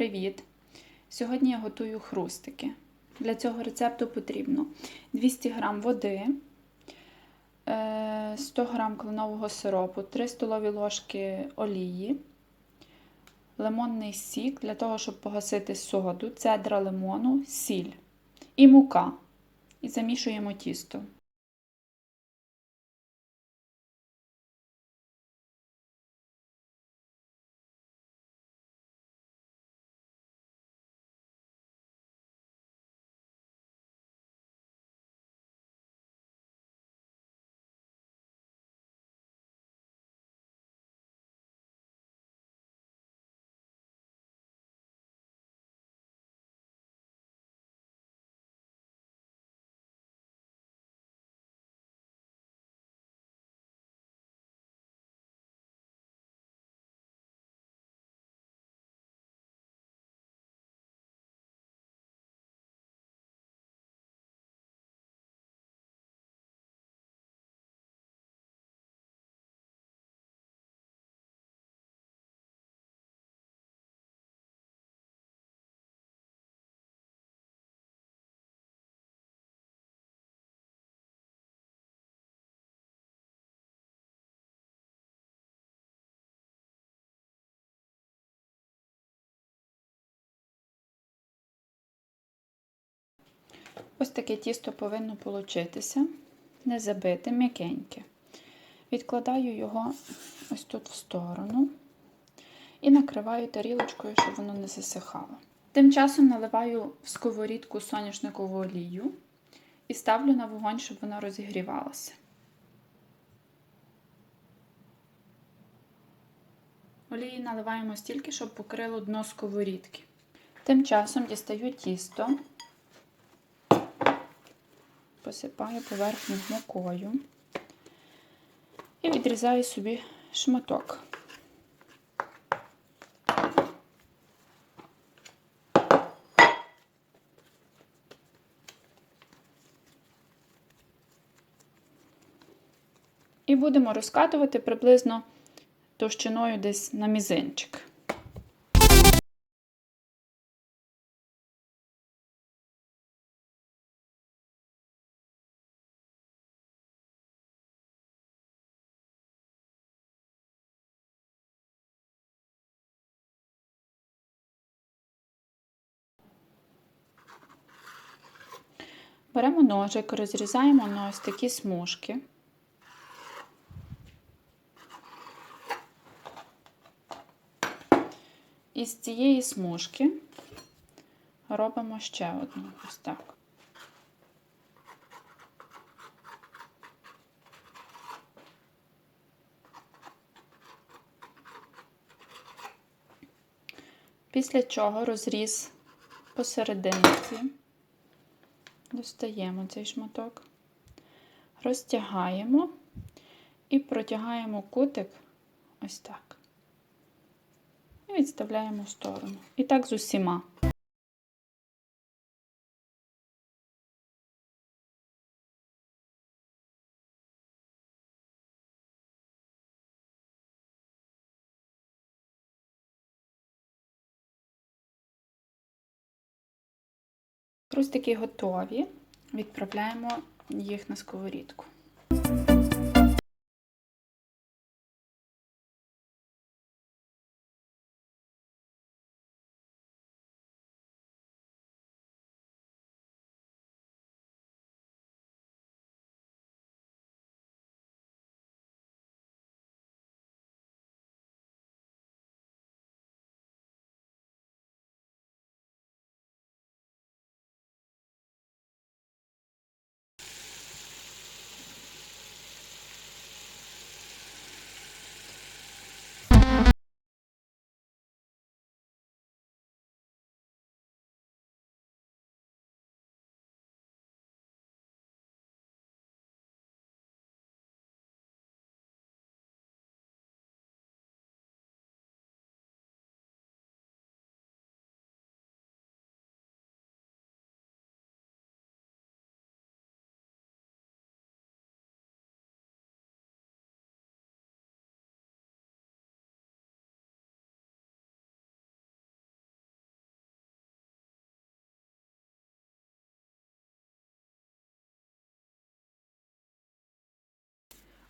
Привіт! Сьогодні я готую хрустики. Для цього рецепту потрібно 200 г води, е, 100 г кленового сиропу, 3 столові ложки олії, лимонний сік для того, щоб погасити соду, цедра лимону, сіль і мука. І замішуємо тісто. Ось таке тісто повинно получитися, не забите, м'якеньке. Відкладаю його ось тут в сторону і накриваю тарілочкою, щоб воно не засихало. Тим часом наливаю в сковорідку соняшникову олію і ставлю на вогонь, щоб вона розігрівалася. Олії наливаємо стільки, щоб покрило дно сковорідки. Тим часом дістаю тісто посипаю поверхню мукою і відрізаю собі шматок. І будемо розкатувати приблизно товщиною десь на мізинчик. Беремо ножик, розрізаємо на ось такі смужки. І з цієї смужки робимо ще одну ось так. Після чого розріз посерединці. Достаємо цей шматок, розтягаємо і протягаємо кутик ось так. І відставляємо в сторону. І так з усіма. Хрустики готові. Відправляємо їх на сковорідку.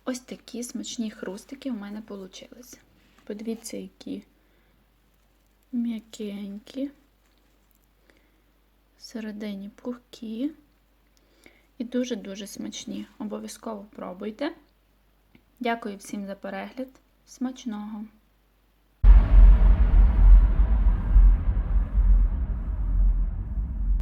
Ось такі смачні хрустики у мене вийшли. Подивіться, які м'якенькі, всередині пухкі і дуже-дуже смачні. Обов'язково пробуйте. Дякую всім за перегляд. Смачного!